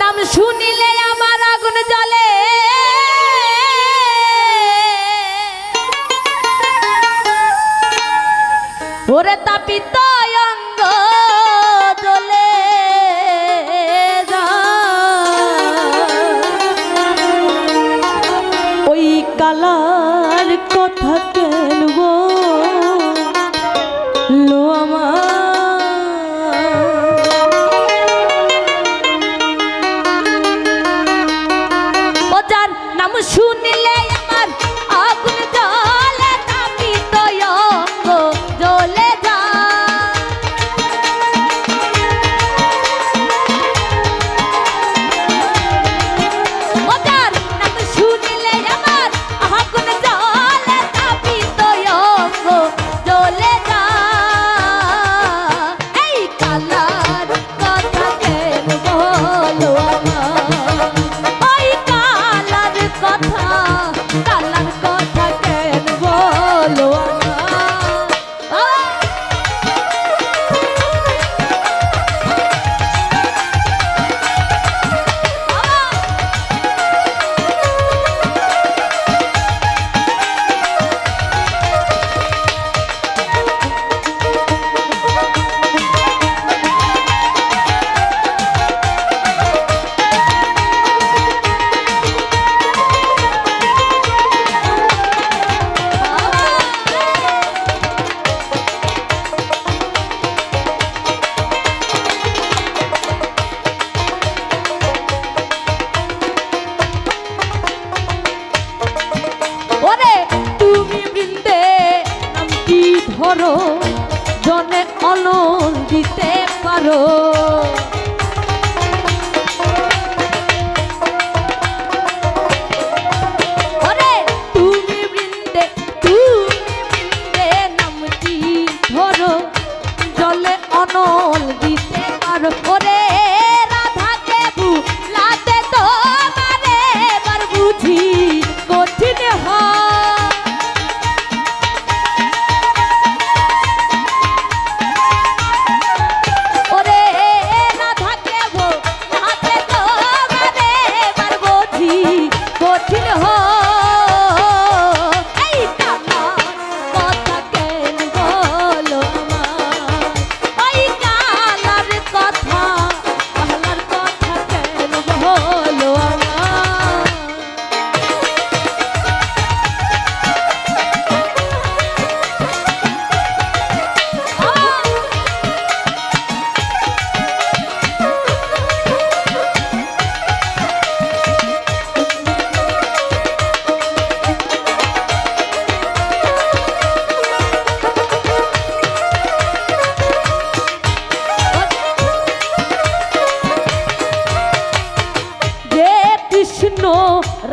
নাম শুনিলে আমার আগুন জ্বলে। ওরে তাপিত অঙ্গ জ্বলে ওই কালার কথা কেন করো জনে অনল দিতে পারো।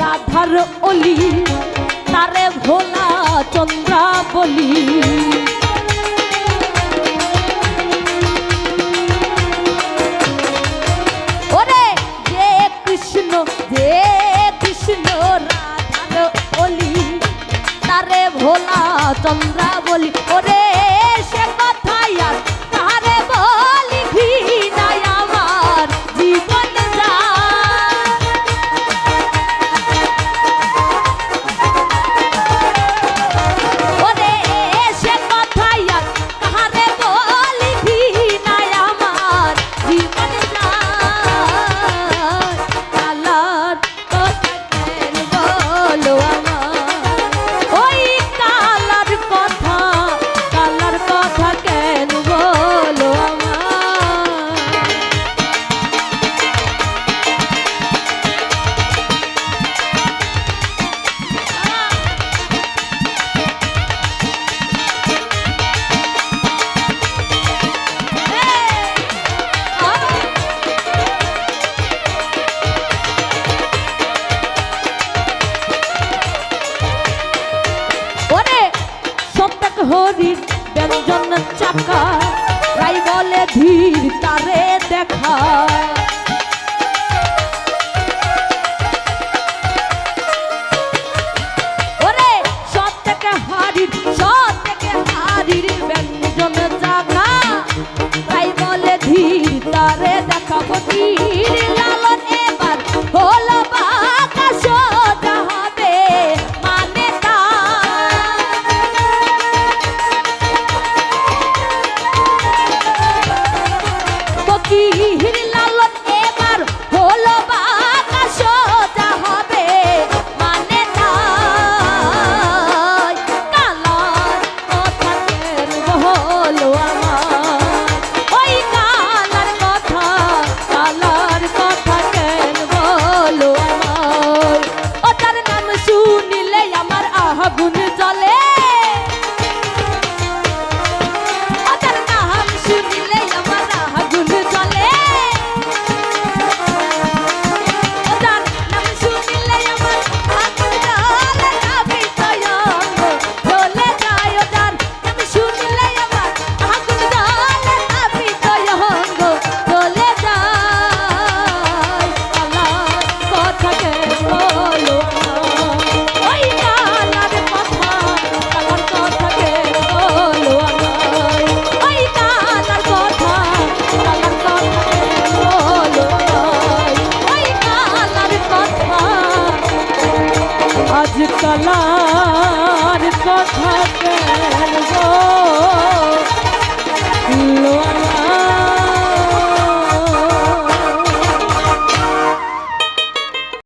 রাধার অলি তারে ভোলা চন্দ্রা বলি। পাখির তারে দেখা বলার কথা কেন